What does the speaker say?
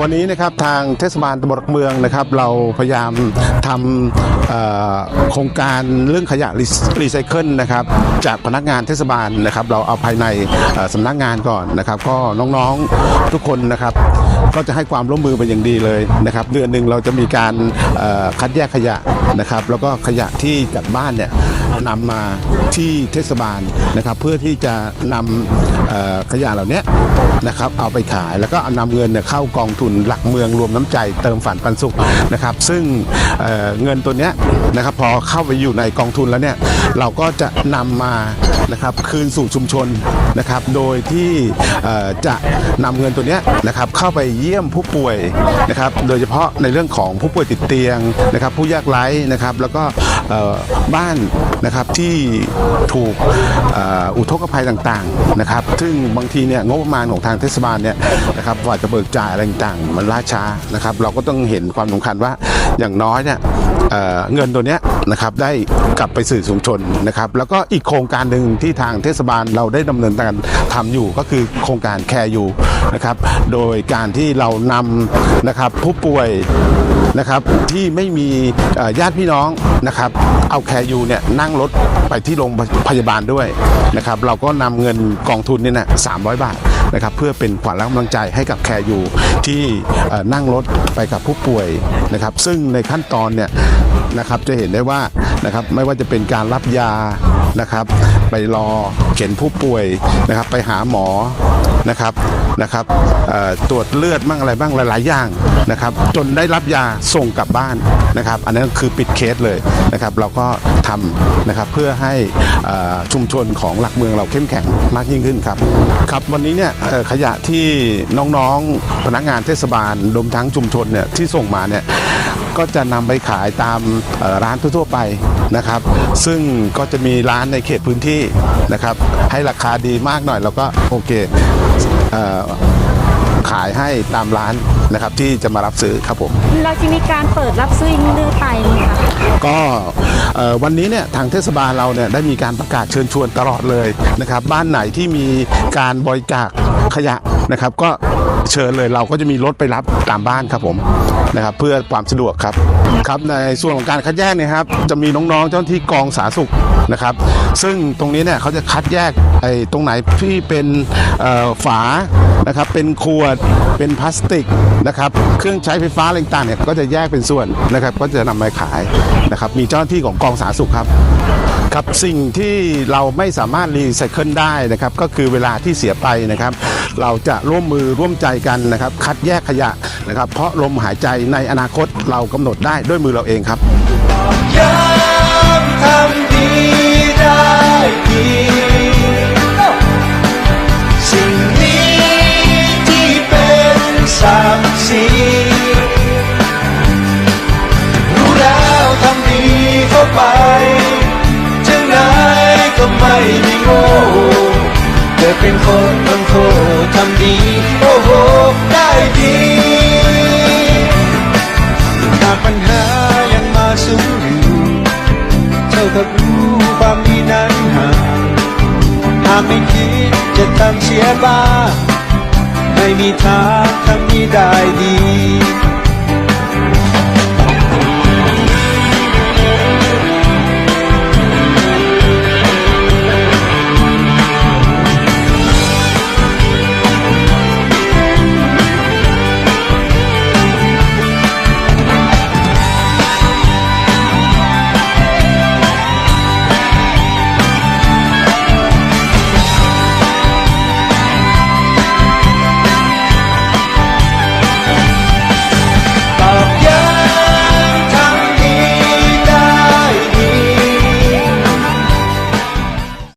วันนี้นะครับทางเทศบาลตำบลเมืองนะครับ เราพยายามทำโครงการเรื่องขยะรีไซเคิลนะครับ จากพนักงานเทศบาลนะครับ เราเอาภายในสำนักงานก่อนนะครับ ก็น้องๆทุกคนนะครับ ก็จะให้ความร่วมมือเป็นอย่างดีเลยนะครับ เดือนหนึ่งเราจะมีการคัดแยกขยะ นะครับ แล้วก็ขยะที่จากบ้านเนี่ยนำมาที่เทศบาลนะครับ เพื่อที่จะนำขยะเหล่านี้นะครับ เอาไปขายแล้วก็เอานำเงินเนี่ยเข้ากองทุนหลักเมืองรวมน้ำใจเติมฝันปันสุขนะครับ ซึ่งเเงินตัวเนี้ยนะครับพอเข้าไปอยู่ในกองทุนแล้วเนี่ยเราก็จะนำมานะครับคืนสู่ชุมชนนะครับ โดยที่จะนำเงินตัวเนี้ยนะครับเข้าไปเยี่ยมผู้ป่วยนะครับ โดยเฉพาะในเรื่องของผู้ป่วยติดเตียงนะครับ ผู้ยากไร้นะครับแล้วก็บ้านนะครับที่ถูกอ,อุทกภัยต่างๆนะครับซึ่งบางทีเนี่ยงบประมาณของทางเทศบาลเนี่ยนะครับกว่าจะเบิกจ่ายอะไรต่างๆมันล่าช้านะครับเราก็ต้องเห็นความสำคัญว่าอย่างน้อยเนี่ยเเงินตัวเนี้ยนะครับได้กลับไปสู่ชุมชนนะครับแล้วก็อีกโครงการหนึ่งที่ทางเทศบาลเราได้ดำเนินการทำอยู่ก็คือโครงการแคร์ยูนะครับโดยการที่เรานำนะครับผู้ป่วย นะครับที่ไม่มีญาติพี่น้องนะครับเอาแคร์ยูเนี่ยนั่งรถไปที่โรงพยาบาลด้วยนะครับเราก็นำเงินกองทุนเนี่ยนะ300บาทนะครับเพื่อเป็นขวัญและกำลังใจให้กับแคร์ยูที่นั่งรถไปกับผู้ป่วยนะครับซึ่งในขั้นตอนเนี่ยนะครับจะเห็นได้ว่านะครับไม่ว่าจะเป็นการรับยานะครับไปรอเข็นผู้ป่วยนะครับไปหาหมอ นะครับนะครับตรวจเลือดบ้างอะไรบ้างหลาย ๆ อย่างนะครับ จนได้รับยาส่งกลับบ้านนะครับ อันนั้นคือปิดเคสเลยนะครับ เราก็ทำนะครับเพื่อให้ชุมชนของหลักเมืองเราเข้มแข็งมากยิ่งขึ้นครับครับวันนี้เนี่ยขยะที่น้องๆพนักงานเทศบาลรวมทั้งชุมชนเนี่ยที่ส่งมาเนี่ย ก็จะนำไปขายตามเอ่อร้านทั่วๆไปนะครับ ซึ่งก็จะมีร้านในเขตพื้นที่นะครับ ให้ราคาดีมากหน่อยเราก็โอเคเอ่อขายให้ตามร้านนะครับที่จะมารับซื้อครับผมเราจะมีการเปิดรับซื้ออย่างนี้เรื่อยไปไหมคะก็เอ่อวันนี้เนี่ยทางเทศบาลเราเนี่ยได้มีการประกาศเชิญชวนตลอดเลยนะครับ บ้านไหนที่มีการบริจาคขยะนะครับ ก็เชิญเลยเราก็จะมีรถไปรับตามบ้านครับผมนะครับเพื่อความสะดวกครับครับในส่วนของการคัดแยกเนี่ยครับจะมีน้องๆเจ้าหน้าที่กองสาธารณสุขนะครับ ซึ่งตรงนี้เนี่ยเขาจะคัดแยกไอ้ตรงไหนที่เป็นฝานะครับเป็นขวดเป็นพลาสติกนะครับเครื่องใช้ไฟฟ้าอะไรต่างเนี่ยก็จะแยกเป็นส่วนนะครับก็จะนำมาขายนะครับมีเจ้าหน้าที่ของกองสาธารณสุขครับครับสิ่งที่เราไม่สามารถรีไซเคิลได้นะครับก็คือเวลาที่เสียไปนะครับ เราจะร่วมมือร่วมใจกันนะครับ คัดแยกขยะนะครับ เพราะลมหายใจในอนาคตเรากำหนดได้ด้วยมือเราเองครับเป็นคนบางโคทำดี โอ้โห ได้ดี ไม่คิดจะทำเสียบ้างไม่มีทางทำนี้ได้ดี